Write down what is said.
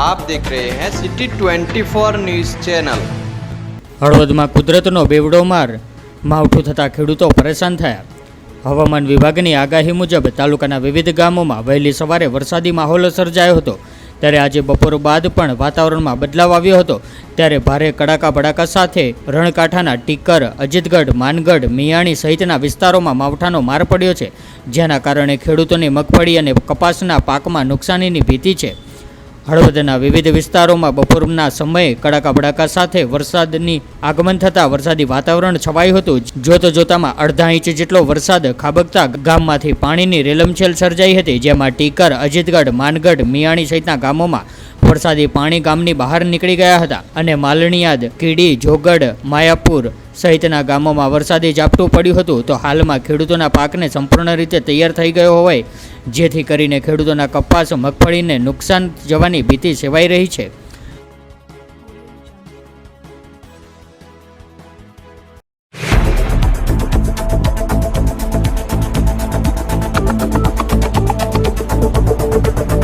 आप देख रहे हैं सिटी 24 न्यूज चैनल હળવદમાં કુદરતનો બેવડો માર માવઠું થતાં ખેડૂતો પરેશાન થયા હવામાન વિભાગની આગાહી મુજબ તાલુકાના વિવિધ ગામોમાં વહેલી સવારે વરસાદી માહોલ સર્જાયો હતો ત્યારે આજે બપોર બાદ પણ વાતાવરણમાં બદલાવ આવ્યો હતો ત્યારે ભારે કડાકા ભડાકા સાથે રણકાંઠાના ટીકર અજીતગઢ માનગઢ મિયાણી સહિતના વિસ્તારોમાં માવઠાનો માર પડ્યો છે જેના કારણે ખેડૂતોની મગફળી અને કપાસના પાકમાં નુકસાનીની ભીતિ છે હળવદના વિવિધ વિસ્તારોમાં બપોરના સમયે કડાકા ભડાકા સાથે વરસાદની આગમન થતાં વરસાદી વાતાવરણ છવાયું હતું. જોતો જોતામાં અડધા ઇંચ જેટલો વરસાદ ખાબકતા ગામમાંથી પાણીની રેલમછેલ સર્જાઈ હતી, જેમાં ટીકર, અજીતગઢ, માનગઢ, મિયાણી સહિતના ગામોમાં વરસાદી પાણી ગામની બહાર નીકળી ગયા હતા અને માલણીયાદ, કીડી, જોગડ, માયાપુર સહિતના ગામોમાં વરસાદી ઝાપટું પડ્યું હતું તો હાલમાં ખેડૂતોના પાકને સંપૂર્ણ રીતે તૈયાર થઈ ગયો હોય જેથી કરીને ખેડૂતોના કપાસ, મગફળીને નુકસાન જવાની ભીતિ સેવાઈ રહી છે.